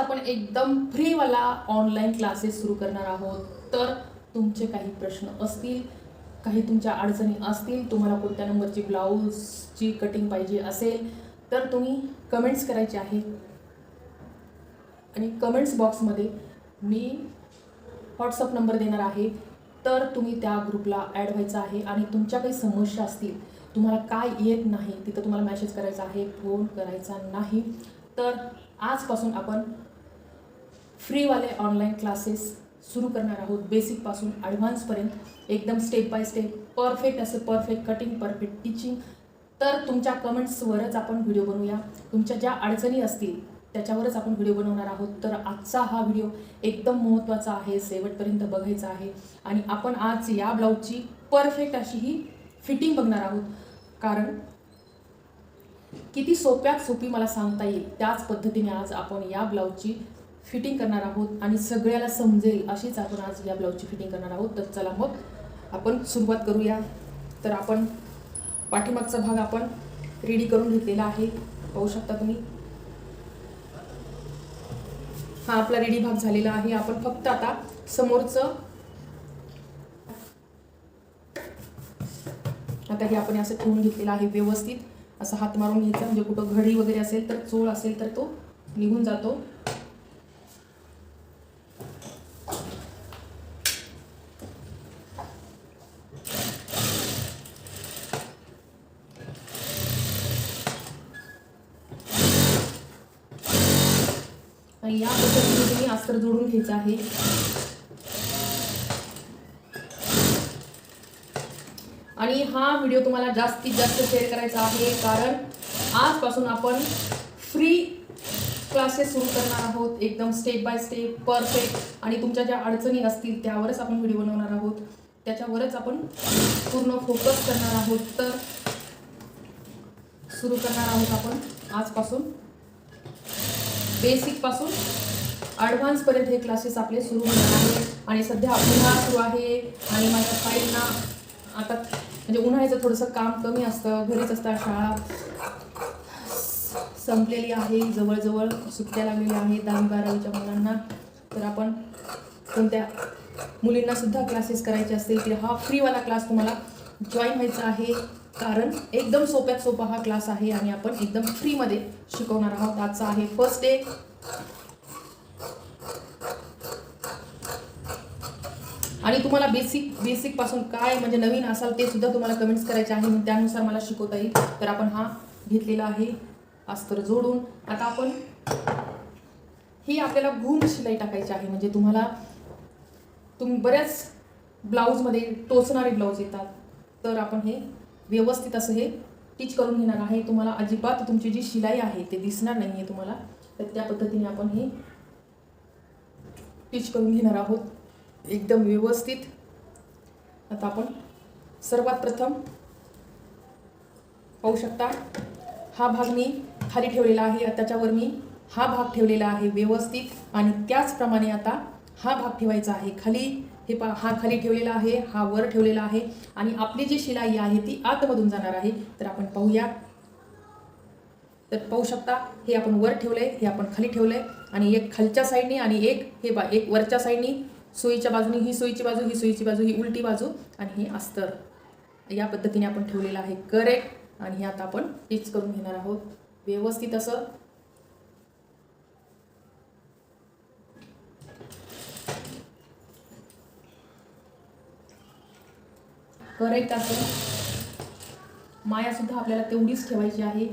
आपण एकदम फ्रीवाला online classes सुरू करणार आहोत तर तुमचे काही प्रश्न असतील काही तुमच्या अडचणी असतील तुम्हाला कोणत्या नंबरची ब्लाऊजची कटिंग पाहिजे असेल तर तुम्ही कमेंट्स करायचे आहे आणि कमेंट्स बॉक्समध्ये मी व्हॉट्सअप नंबर देणार आहे तर तुम्ही त्या ग्रुपला ॲड व्हायचं आहे आणि तुमच्या काही समस्या असतील तुम्हाला काय येत नाही तिथं तुम्हाला मॅसेज करायचा आहे फोन करायचा नाही. तर आजपासून आपण फ्रीवाले ऑनलाईन क्लासेस सुरू करणार आहोत. बेसिकपासून ॲडव्हान्सपर्यंत एकदम स्टेप बाय स्टेप परफेक्ट असं परफेक्ट कटिंग परफेक्ट टीचिंग तर तुमच्या कमेंट्सवरच आपण व्हिडिओ बनवूया. तुमच्या ज्या अडचणी असतील त्याच्यावरच आपण व्हिडिओ बनवणार आहोत. तर आजचा हा व्हिडिओ एकदम महत्त्वाचा आहे शेवटपर्यंत बघायचा आहे. आणि आपण आज या ब्लाऊजची परफेक्ट अशी ही फिटिंग बघणार आहोत. कारण किती सोप्यात सोपी मला सांगता येईल. त्याच पद्धतीने आज आपण या ब्लाऊजची फिटिंग करणार आहोत आणि सगळ्याला समजेल अशीच आपण आज या ब्लाऊजची फिटिंग करणार आहोत. तर चला मग आपण सुरुवात करूया. तर आपण पाठीमागचा भाग आपण रेडी करून घेतलेला आहे. पाहू शकता तुम्ही? हा आपला रेडी भाग झालेला आहे. आपण फक्त आता समोरचं आता हे आपण असं ठेवून घेतलेलं आहे व्यवस्थित. असं हात मारून घ्यायचा म्हणजे कुठं घडी वगैरे असेल तर चोळ असेल तर तो निघून जातो. आणि या पद्धतीने तुम्ही अस्तर जोडून घ्यायचं आहे. आणि हा व्हिडिओ तुम्हाला जास्तीत जास्त शेअर करायचा आहे कारण आजपासून आपण फ्री क्लासेस सुरू करणार आहोत एकदम स्टेप बाय स्टेप परफेक्ट आणि तुमच्या ज्या अडचणी असतील त्यावरच आपण व्हिडिओ बनवणार आहोत. त्याच्यावरच आपण पूर्ण फोकस करणार आहोत. तर सुरू करणार आहोत आपण आजपासून. बेसिकपासून ॲडव्हान्सपर्यंत हे क्लासेस आपले सुरू होणार आहे आणि सध्या उन्हाळा सुरू आहे आणि माझ्या फाईलना आता म्हणजे उन्हाळ्याचं थोडंसं काम कमी असतं. घरीच असतात शाळा. संपलेली आहे. जवळजवळ सुट्ट्या लागलेल्या आहेत दहावी बारावीच्या मुलांना. तर आपण कोणत्या मुलींना सुद्धा क्लासेस करायचे असतील तर हा फ्रीवाला क्लास तुम्हाला जॉईन व्हायचा आहे. कारण एकदम सोप्यात सोपा हा क्लास आहे आणि आपण एकदम फ्रीमध्ये शिकवणार आहोत. आजचा आहे फर्स्ट डे आणि तुम्हाला बेसिक बेसिकपासून काय म्हणजे नवीन असाल ते सुद्धा तुम्हाला कमेंट्स करायचे आहे. त्यानुसार मला शिकवता येईल. तर आपण हा घेतलेला आहे. अस्तर जोडून. आता आपण ही आपल्याला घूम शिलाई टाकायची आहे. म्हणजे तुम्हाला तुम बऱ्याच ब्लाऊजमध्ये टोचणारे ब्लाऊज येतात. तर आपण हे व्यवस्थित असं हे टीच करून घेणार आहे. तुम्हाला अजिबात तुमची जी शिलाई आहे ते दिसणार नाही आहे तुम्हाला. तर त्या पद्धतीने आपण हे टीच करून घेणार आहोत. एकदम व्यवस्थित. आता आपण सर्वात प्रथम पाहू शकता हा भाग मी खाली ठेवलेला आहे. त्याच्यावर मी हा भाग ठेवलेला आहे व्यवस्थित. आणि त्याचप्रमाणे आता हा भाग ठेवायचा आहे खाली. हे पा हा खाली ठेवलेला आहे हा वर ठेवलेला आहे आणि आपली जी शिलाई आहे ती आतमधून जाणार आहे. तर आपण पाहूया. तर पाहू शकता हे आपण वर ठेवलंय हे आपण खाली ठेवलंय आणि एक खालच्या साईडनी आणि एक हे बा एक वरच्या साईडनी सोयीच्या बाजूनी ही सोयीची बाजू ही सोयीची बाजू ही उलटी बाजू आणि हे अस्तर. या पद्धतीने आपण ठेवलेलं आहे. करेक्ट. आणि हे आता आपण टीच करून घेणार आहोत. व्यवस्थित असं करेक्ट असं माया सुद्धा आपल्याला तेवढीच ठेवायची आहे.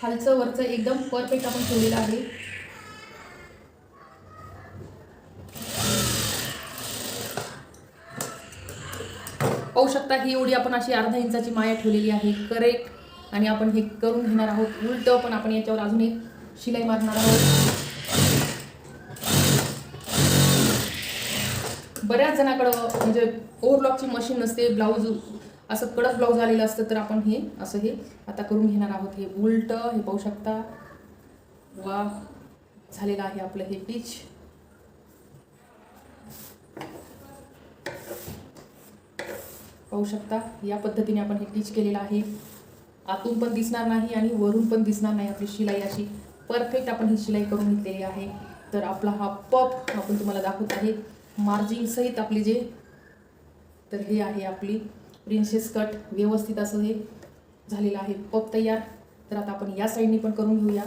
खालचं वरचं एकदम परफेक्ट आपण ठेवलेलं आहे. पाहू शकता ही एवढी आपण अशी अर्धा इंचाची माया ठेवलेली आहे. करेक्ट. आणि आपण हे करून घेणार आहोत. उलट पण आपण याच्यावर अजून एक शिलाई मारणार आहोत. बऱ्याच जणाकडं म्हणजे ओव्हरलॉकची मशीन नसते ब्लाऊज असं कडक ब्लाऊज आलेलं असतं तर आपण हे असं हे आता करून घेणार आहोत. हे उलट हे पाहू शकता. वा झालेलं आहे आपलं हे पीच पाहू शकता. या पद्धतीने आपण हे टीच केलेलं आहे. आतून पण दिसणार नाही आणि वरून पण दिसणार नाही आपली शिलाई अशी. परफेक्ट आपण ही शिलाई करून घेतलेली आहे. तर आपला हा पप आपण तुम्हाला दाखवत आहे. मार्जिन सहित आपली जे तर हे आहे आपली प्रिन्सेस कट व्यवस्थित असं हे झालेलं आहे. पप तयार. तर आता आपण या साईडने पण करून घेऊया.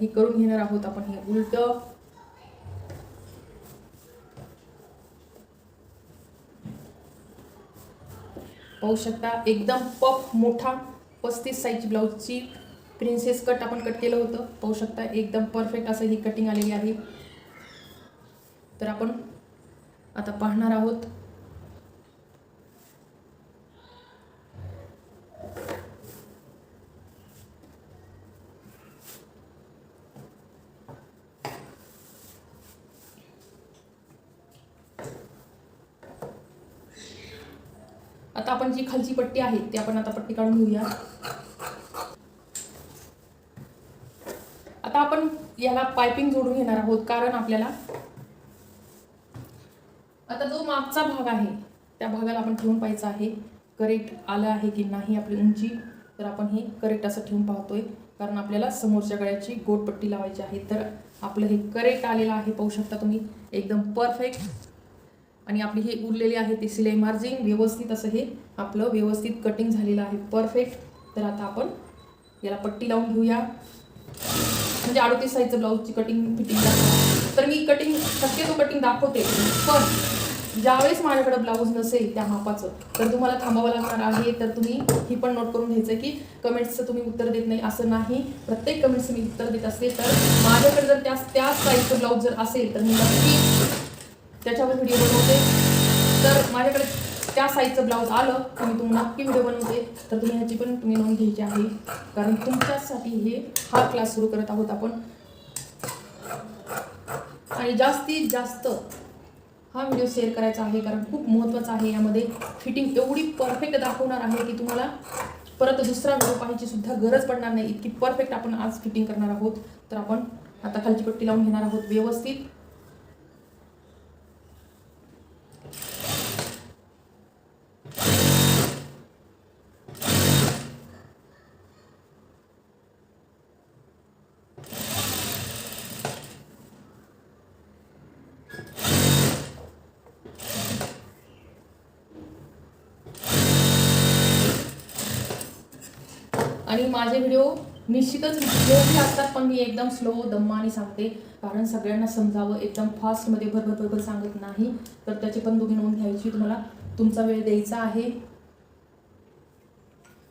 हे करून घेणार आहोत. आपण हे उलट. पाहू शकता एकदम पफ मोठा पस्तीस साईज ब्लाऊजची प्रिन्सेस कट आपण कट केलं होतं. पाहू शकता एकदम परफेक्ट असं ही कटिंग आलेली आहे. तर आपण आता पाहणार आहोत आता आपण जी खालची पट्टी आहे ती आपण आता पट्टी काढून घेऊया. आता आपण याला पायपिंग जोडून घेणार आहोत कारण आपल्याला आता जो मागचा भाग आहे त्या भागाला आपण ठेवून पाहायचा आहे करेक्ट आलं आहे की नाही आपली उंची तर आपण हे करेक्ट असं ठेवून पाहतोय कारण आपल्याला समोरच्या गळ्याची गोटपट्टी लावायची आहे. तर आपलं हे करेक्ट आलेलं आहे पाहू शकता तुम्ही एकदम परफेक्ट आणि आपली हे उरलेली आहे ती सिलाई मार्जिन व्यवस्थित असं हे आपलं व्यवस्थित कटिंग झालेलं आहे. परफेक्ट तर आता आपण याला पट्टी लावून घेऊया. म्हणजे अडोतीस साईजचं ब्लाऊजची कटिंग फिटिंग तर मी कटिंग शक्यतो कटिंग दाखवते. पण ज्यावेळेस माझ्याकडे ब्लाऊज नसेल त्या मापाचं तर तुम्हाला थांबावं लागणार आहे. तर तुम्ही ही पण नोट करून घ्यायचं की कमेंट्सचं तुम्ही उत्तर देत नाही असं नाही. प्रत्येक कमेंट्सचं मी उत्तर देत असते. तर माझ्याकडे जर त्या त्याच साईजचं ब्लाऊज जर असेल तर मी नक्की त्याच्यावर व्हिडिओ बनवते. तर माझ्याकडे त्या साईजचं ब्लाऊज आलं तर मी तुम्हाला नक्की व्हिडिओ बनवते. तर तुम्ही ह्याची पण तुम्ही नोंद घ्यायची आहे. कारण तुमच्यासाठी हे हा क्लास सुरू करत आहोत आपण. आणि जास्तीत जास्त हा व्हिडिओ शेअर करायचा आहे कारण खूप महत्त्वाचा आहे यामध्ये. फिटिंग एवढी परफेक्ट दाखवणार आहे की तुम्हाला परत दुसरा व्हिडिओ पाहायची सुद्धा गरज पडणार नाही. इतकी परफेक्ट आपण आज फिटिंग करणार आहोत. तर आपण आता खालची पट्टी लावून घेणार आहोत व्यवस्थित. आणि माझे व्हिडिओ निश्चितच योग्य असतात पण मी एकदम स्लो दम्माने सांगते. कारण सगळ्यांना समजावं एकदम फास्टमध्ये भरभर भरभर सांगत नाही. तर त्याची पण तुम्ही नोंद घ्यायची तुम्हाला. तुमचा वेळ द्यायचा आहे.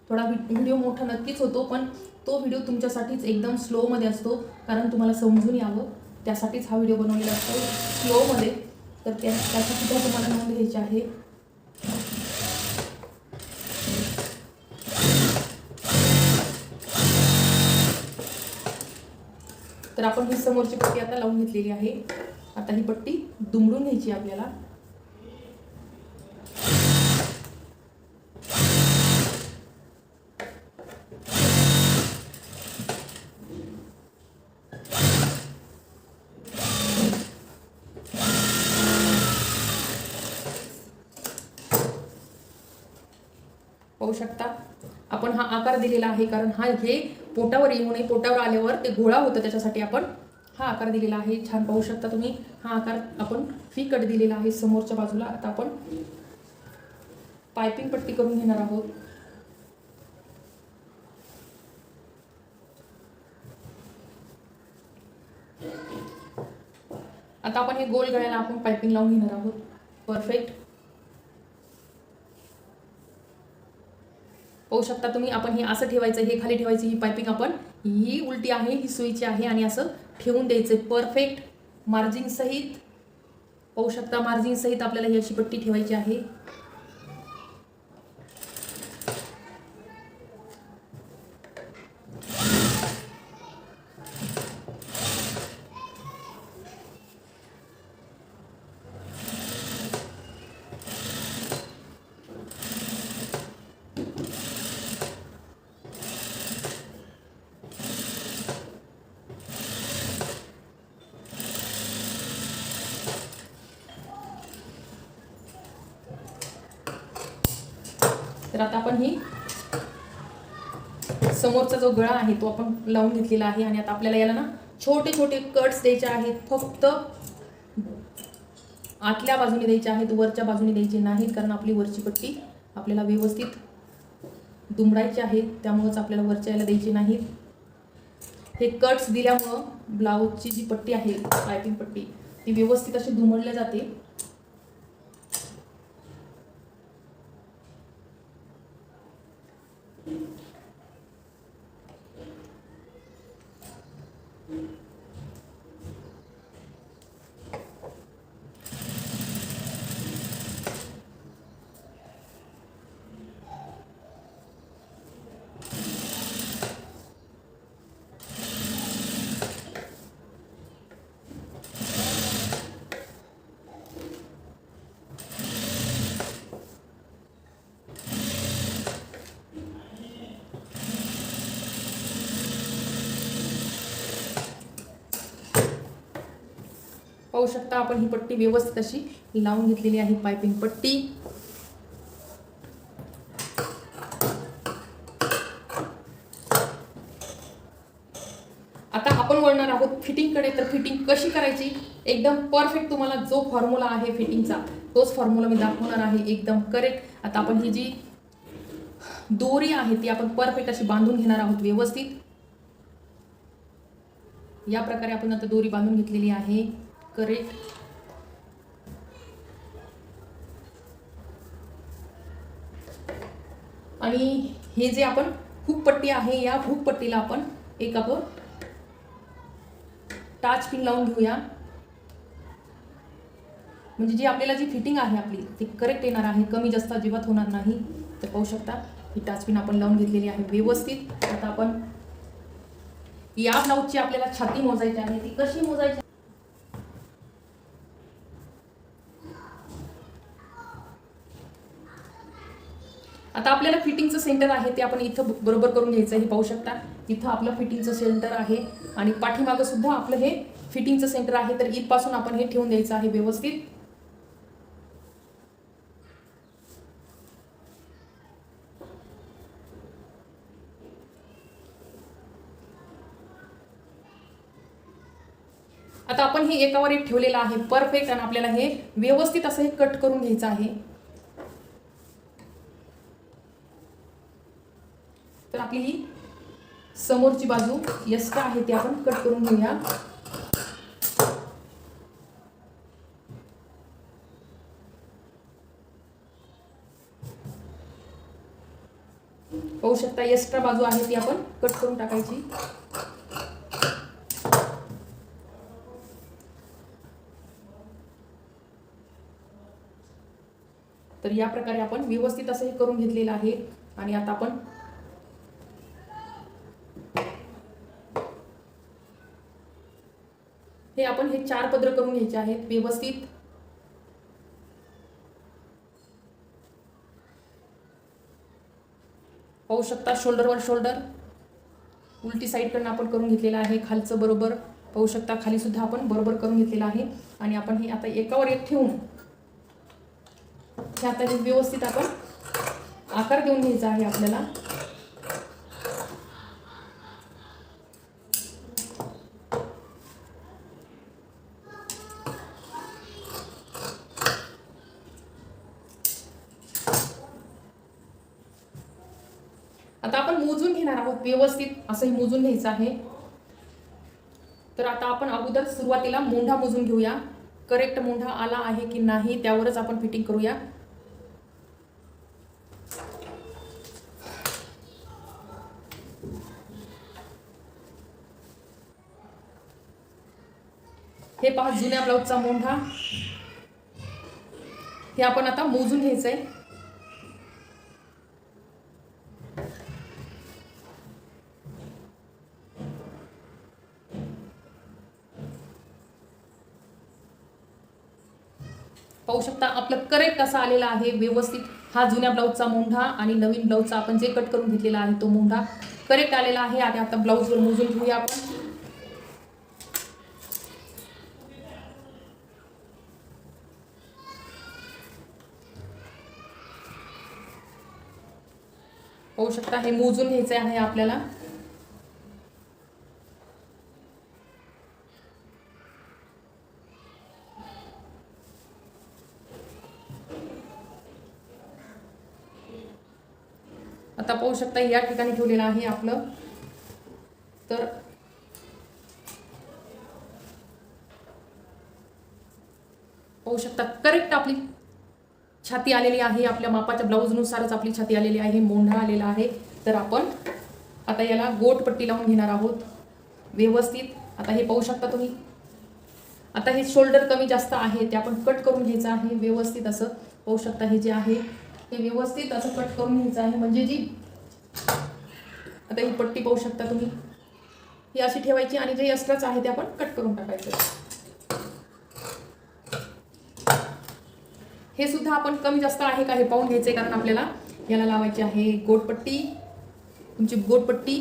थोडा व्हिडिओ मोठा नक्कीच होतो पण तो व्हिडिओ तुमच्यासाठीच एकदम स्लोमध्ये असतो. कारण तुम्हाला समजून यावं. त्यासाठीच हा व्हिडिओ बनवलेला असतो. स्लोमध्ये तर त्या त्याचीसुद्धा तुम्हाला नोंद घ्यायची आहे. तर आपण ही समोरची पट्टी आता लावून घेतलेली आहे. आता ही पट्टी दुमडून घ्यायची आपल्याला. पाहू शकता. आपण हा आकार दिलेला आहे कारण हा हे पोटावर येऊ नये पोटावर आल्यावर ते गोळा होतं त्याच्यासाठी आपण हा आकार दिलेला आहे. छान पाहू शकता तुम्ही. हा आकार आपण फी कट दिलेला आहे समोरच्या बाजूला. आता आपण पायपिंग पट्टी करून घेणार आहोत. आता आपण हे गोल गळ्याला आपण पायपिंग लावून घेणार आहोत. परफेक्ट पाहू शकता तुम्ही आपण हे असं ठेवायचं हे खाली ठेवायची ही पायपिंग आपण ही उलटी आहे ही सुईची आहे आणि असं ठेवून द्यायचं. परफेक्ट मार्जिन सहित पाहू शकता मार्जिन सहित आपल्याला ही अशी पट्टी ठेवायची आहे. तर आता आपण ही समोरचा जो गळा आहे तो आपण लावून घेतलेला आहे आणि आता आपल्याला याला ना छोटे छोटे कट्स द्यायचे आहेत. फक्त आतल्या बाजूने द्यायचे आहेत वरच्या बाजूने द्यायचे नाहीत कारण आपली वरची पट्टी आपल्याला व्यवस्थित दुमडायची आहे. त्यामुळंच आपल्याला वरच्या याला द्यायची नाहीत हे कट्स दिल्यामुळं ब्लाऊजची जी पट्टी आहे पायपिंग पट्टी ती व्यवस्थित अशी दुमडल्या जाते. पाहू शकता. आपण ही पट्टी व्यवस्थित अशी लावून घेतलेली आहे पायपिंग पट्टी. आता आपण वळणार आहोत फिटिंगकडे तर फिटिंग कशी करायची? एकदम परफेक्ट तुम्हाला जो फॉर्म्युला आहे फिटिंगचा तोच फॉर्म्युला मी दाखवणार आहे. एकदम करेक्ट आता आपण ही जी दोरी आहे ती आपण परफेक्ट अशी बांधून घेणार आहोत व्यवस्थित. या प्रकारे आपण आता दोरी बांधून घेतलेली आहे. करीत आणि हे जे आपण हुक पट्टी आहे या हुक पट्टीला आपण एक आपण टाच पिन लावून घेऊया. म्हणजे जी आपल्याला जी फिटिंग आहे आपली ती करेक्ट येणार आहे कमी जास्त अजिबात होणार नाही. तर पाहू शकता ही टाच पिन आपण लावून घेतलेली आहे व्यवस्थित. आता आपण या ब्लाऊजची आपल्याला छाती मोजायची आहे ती कशी मोजायची? आता आपल्याला फिटिंगचं सेंटर आहे ते आपण इथं बरोबर करून घ्यायचं आहे हे पाहू शकता. इथं आपलं फिटिंगचं सेंटर आहे आणि पाठीमागं सुद्धा आपलं हे फिटिंगचं सेंटर आहे. तर इथपासून आपण हे ठेवून द्यायचं आहे व्यवस्थित. आता आपण हे एकावर एक ठेवलेलं आहे. परफेक्ट आणि आपल्याला हे व्यवस्थित असं हे कट करून घ्यायचं आहे. तर आपली ही समोरची बाजू यस्का आहे ती आपण कट करून घेऊया. पाहू शकता एक्स्ट्रा बाजू आहे ती आपण कट करून टाकायची. तर या प्रकारे आपण व्यवस्थित असं हे करून घेतलेलं आहे. आणि आता आपण हे आपण हे चार पदर करून घ्यायचे आहेत व्यवस्थित. पाहू शकता शोल्डरवर शोल्डर उलटी साईडकडनं आपण करून घेतलेलं आहे खालचं बरोबर. पाहू शकता खाली सुद्धा आपण बरोबर करून घेतलेलं आहे. आणि आपण हे आता एकावर एक ठेवून हे आता हे व्यवस्थित आपण आकार देऊन घ्यायचा आहे आपल्याला आता आपण मोजून घेणार आहोत व्यवस्थित असं हे मोजून घ्यायचं आहे. तर आता आपण अगोदर सुरुवातीला मोंढा मोजून घेऊया. करेक्ट मोंढा आला आहे की नाही त्यावरच आपण फिटिंग करूया. हे पहा जुन्या ब्लाऊजचा मोंढा. हे आपण आता मोजून घ्यायचं आहे पाहू शकता आपलं करेक्ट असा आलेला आहे व्यवस्थित हा जुन्या ब्लाऊजचा मोंढा आणि नवीन ब्लाऊजचा आपण जे कट करून घेतलेला आहे तो मोंढा करेक्ट आलेला आहे. आणि आता ब्लाऊजवर मोजून घेऊया आपण. पाहू शकता हे मोजून घ्यायचं आहे आपल्याला आता पाहू शकता या ठिकाणी ठेवलेलं आहे आपलं. तर पाहू शकता करेक्ट आपली छाती आलेली आहे. आपल्या मापाच्या ब्लाऊजनुसारच आपली छाती आलेली आहे मोंढा आलेला आहे. तर आपण आता याला गोट पट्टी लावून घेणार आहोत. व्यवस्थित. आता हे पाहू शकता तुम्ही. आता हे शोल्डर कमी जास्त आहे ते आपण कट करून घ्यायचं आहे. व्यवस्थित असं पाहू शकता हे जे आहे ते व्यवस्थित असं कट करून घ्यायचं आहे. म्हणजे जी आता ही पट्टी पाहू शकता तुम्ही. ही अशी ठेवायची आणि जे एक्स्ट्राच आहे ते आपण कट करून टाकायचं. हे सुद्धा आपण कमी जास्त आहे का हे पाहून घ्यायचे कारण आपल्याला याला लावायची आहे गोटपट्टी तुमची गोटपट्टी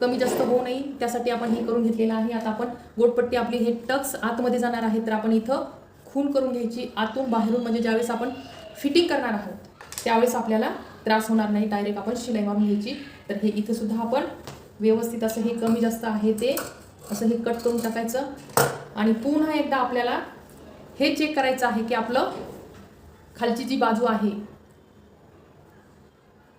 कमी जास्त होऊ नये त्यासाठी आपण हे करून घेतलेलं आहे. आता आपण गोटपट्टी आपली हे टक्स आतमध्ये जाणार आहे तर आपण इथं खून करून घ्यायची. आतून बाहेरून म्हणजे ज्यावेळेस आपण फिटिंग करणार आहोत त्यावेळेस आपल्याला त्रास होणार नाही डायरेक्ट आपण शिलाई मारून घ्यायची. तर हे इथं सुद्धा आपण व्यवस्थित असं हे कमी जास्त आहे ते असं हे कट करून टाकायचं. आणि पुन्हा एकदा आपल्याला हे चेक करायचं आहे की आपलं खालची जी बाजू आहे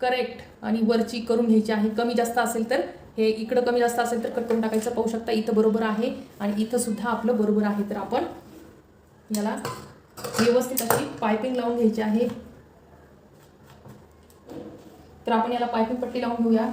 करेक्ट आणि वरची करून घ्यायची आहे. कमी जास्त असेल तर हे इकडं कमी जास्त असेल तर कट करून टाकायचं. पाहू शकता इथं बरोबर आहे आणि इथं सुद्धा आपलं बरोबर आहे. तर आपण याला व्यवस्थित अशी पायपिंग लावून घ्यायची आहे. तर आपण याला पायपिंग पट्टी लावून घेऊया.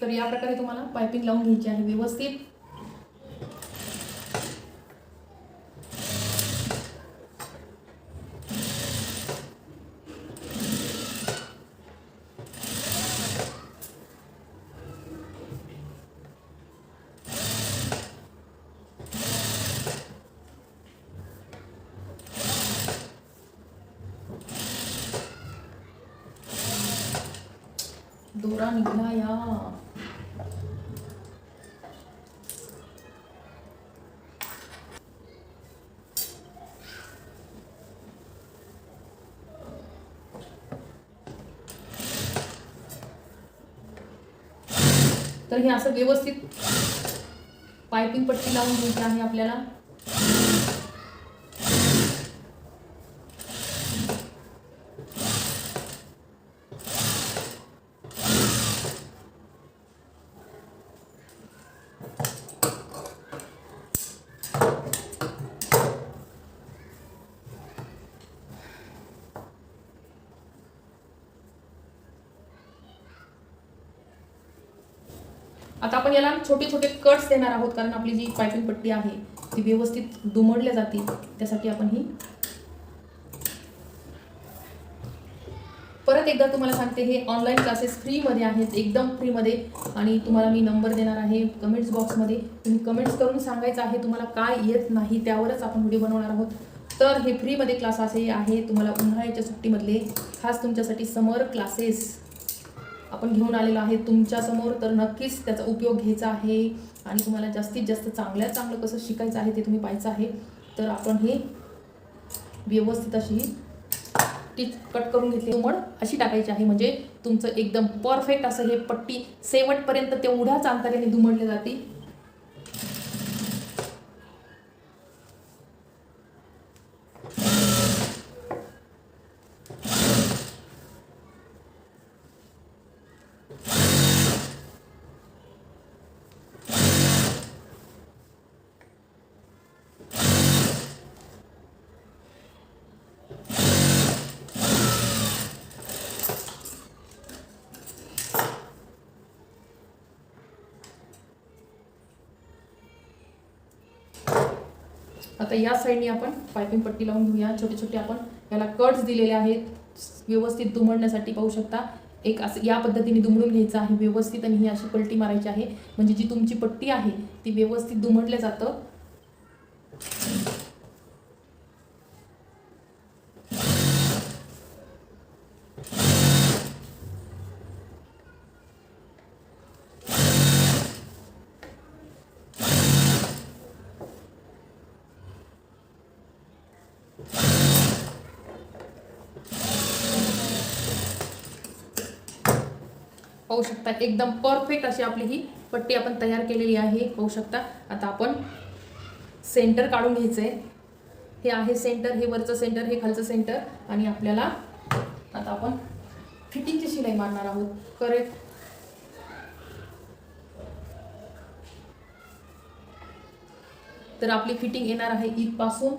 तर या प्रकारे तुम्हाला पायपिंग लावून घ्यायची आहे व्यवस्थित. दोरा तर हे असं व्यवस्थित पायपिंग पट्टी लावून घ्यायची आहे आपल्याला आता आपण याला छोटे छोटे कट्स देणार आहोत कारण आपली जी पायपिंग पट्टी आहे ती व्यवस्थित दुमडल्या जाते त्यासाठी आपण ही परत एकदा तुम्हाला सांगते हे ऑनलाईन क्लासेस फ्रीमध्ये आहेत एकदम फ्रीमध्ये आणि तुम्हाला मी नंबर देणार आहे कमेंट्स बॉक्समध्ये तुम्ही कमेंट्स करून सांगायचं आहे तुम्हाला काय येत नाही त्यावरच आपण व्हिडिओ बनवणार आहोत. तर हे फ्रीमध्ये क्लास असे आहे तुम्हाला उन्हाळ्याच्या सुट्टीमधले खास तुमच्यासाठी समर क्लासेस आपण घेऊन आलेलो आहे तुमच्यासमोर तर नक्कीच त्याचा उपयोग घ्यायचा आहे. आणि तुम्हाला जास्तीत जास्त चांगल्यात चांगलं कसं शिकायचं आहे ते तुम्ही पाहायचं आहे. तर आपण हे व्यवस्थित अशी टीच कट करून घेतली. उमड अशी टाकायची आहे. म्हणजे तुमचं एकदम परफेक्ट असं हे पट्टी शेवटपर्यंत तेवढ्याच अंतराने दुमडले जाते. आता या साईडने आपण पायपिंग पट्टी लावून घेऊया. छोटे छोटे आपण याला कट्स दिलेले आहेत. व्यवस्थित दुमडण्यासाठी पाहू शकता. एक असं या पद्धतीने दुमडून घ्यायचं आहे व्यवस्थित आणि ही अशी पलटी मारायची आहे. म्हणजे जी तुमची पट्टी आहे ती व्यवस्थित दुमडल्या जातं. पाहू शकता. एकदम परफेक्ट अशी आपली ही पट्टी आपण तयार केलेली आहे. पाहू शकता. आता आपण सेंटर काढून घ्यायचं आहे हे आहे सेंटर हे वरचं सेंटर हे खालचं सेंटर आणि आपल्याला आता आपण फिटिंगची शिलाई मारणार आहोत. करेक्ट तर आपली फिटिंग येणार आहे ईदपासून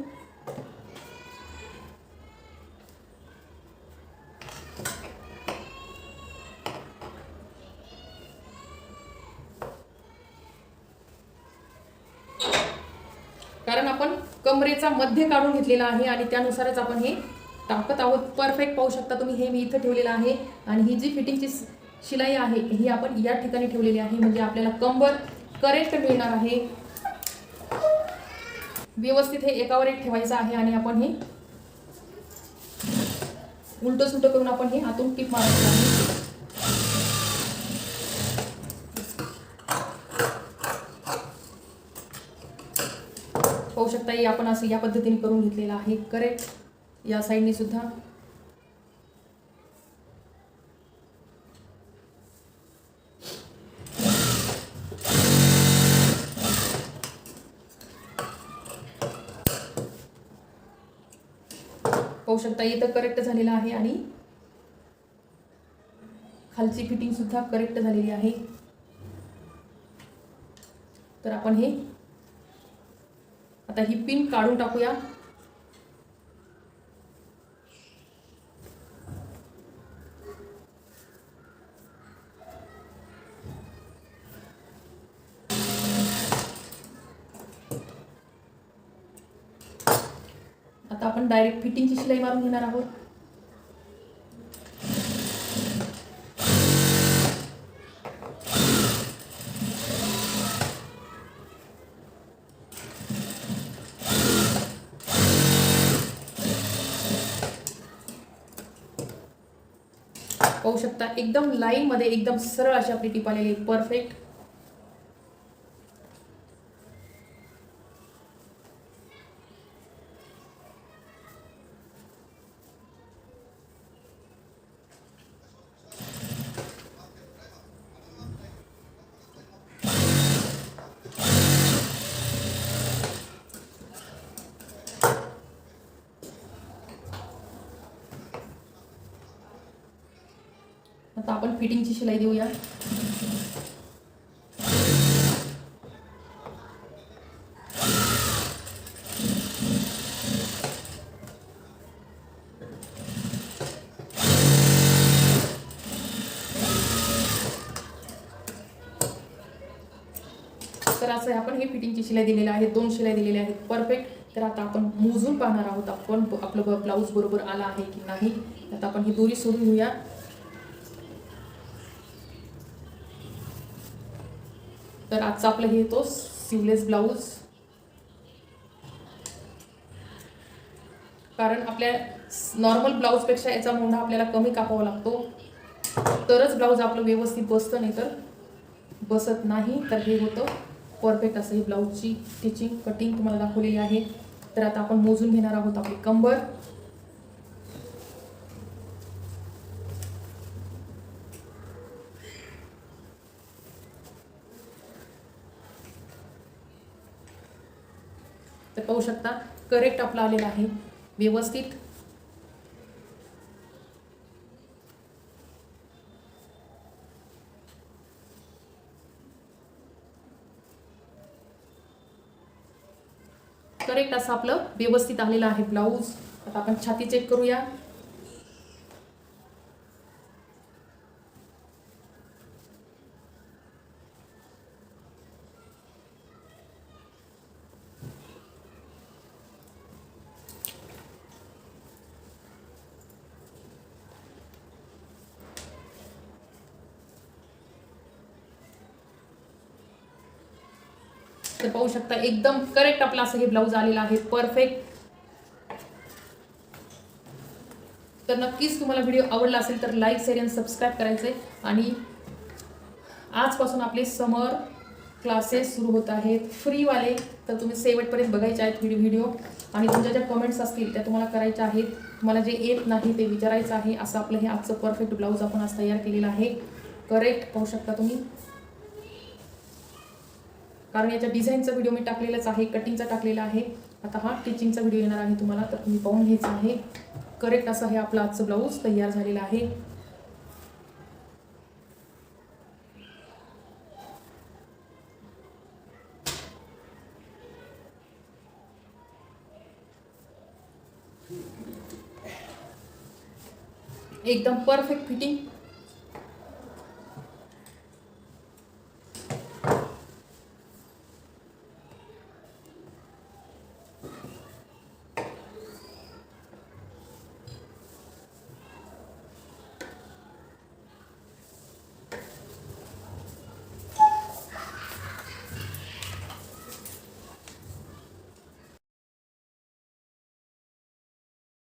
कारण आपण कमरेचा मध्य काढून घेतलेला आहे आणि त्यानुसारच आपण हे टाकत आहोत. परफेक्ट पाहू शकता तुम्ही हे मी इथं ठेवलेलं आहे. आणि ही जी फिटिंगची शिलाई आहे ही आपण या ठिकाणी ठेवलेली आहे. म्हणजे आपल्याला कंबर करेक्ट मिळणार आहे. व्यवस्थित हे एकावर एक ठेवायचं आहे आणि आपण हे उलट सुलट करून आपण हे आतून टीप मारायचं आहे पाहू आपण असं या पद्धतीने करून घेतलेलं आहे. करेक्ट या साईडने सुद्धा. पाहू शकता इथं करेक्ट झालेलं आहे आणि खालची फिटिंग सुद्धा करेक्ट झालेली आहे. तर आपण हे आता ही पिन काढून टाकूया. आता आपण डायरेक्ट फिटिंगची शिलाई मारून घेणार आहोत. शकता. एकदम लाईनमध्ये एकदम सरळ अशी आपली टीप आलेली परफेक्ट आपण फिटिंगची शिलाई देऊया. तर असं आपण हे फिटिंगची शिलाई दिलेल्या आहेत दोन शिलाई दिलेल्या आहेत परफेक्ट. तर आता आपण मोजून पाहणार आहोत आपण आपलं ब्लाऊज बरोबर आला आहे की नाही. आता आपण ही दोरी सोडून घेऊया. आजचा आपलं हे तो सिवलेस ब्लाऊज कारण आपल्या नॉर्मल ब्लाऊजपेक्षा याचा मोंढा आपल्याला कमी कापावा लागतो. तरच ब्लाऊज आपलं व्यवस्थित बसतं नाही तर बसत नाही. तर हे होतं परफेक्ट असं ही ब्लाऊजची स्टिचिंग कटिंग तुम्हाला दाखवलेली आहे. तर आता आपण मोजून घेणार आहोत आपली कंबर. पाहू शकता. करेक्ट आपला आलेला आहे. व्यवस्थित. करेक्ट असं आपलं व्यवस्थित आलेलं आहे ब्लाऊज आता आपण छाती चेक करूया. तर पाहू शकता एकदम करेक्ट आपला असं हे ब्लाऊज आलेला आहे परफेक्ट तर नक्कीच तुम्हाला व्हिडिओ आवडला असेल तर लाईक शेअर आणि सबस्क्राईब आहे आणि आजपासून आपले समर क्लासेस सुरू होत आहेत. फ्रीवाले तर तुम्ही शेवटपर्यंत बघायचे आहेत व्हिडिओ व्हिडिओ आणि तुमच्या ज्या कमेंट्स असतील त्या तुम्हाला करायच्या आहेत. तुम्हाला जे येत नाही ते विचारायचं आहे. असं आपलं हे आजचं परफेक्ट ब्लाऊज आपण आज तयार केलेलं आहे. करेक्ट पाहू शकता तुम्ही. कारण याच्या डिझाईनचा व्हिडिओ मी टाकलेलाच आहे कटिंगचा टाकलेला आहे. आता हा टिचिंगचा व्हिडिओ येणार आहे तुम्हाला तर तुम्ही पाहून घ्यायचा आहे. करेक्ट असं हे आपलं आजचं ब्लाऊज तयार झालेलं आहे. एकदम परफेक्ट फिटिंग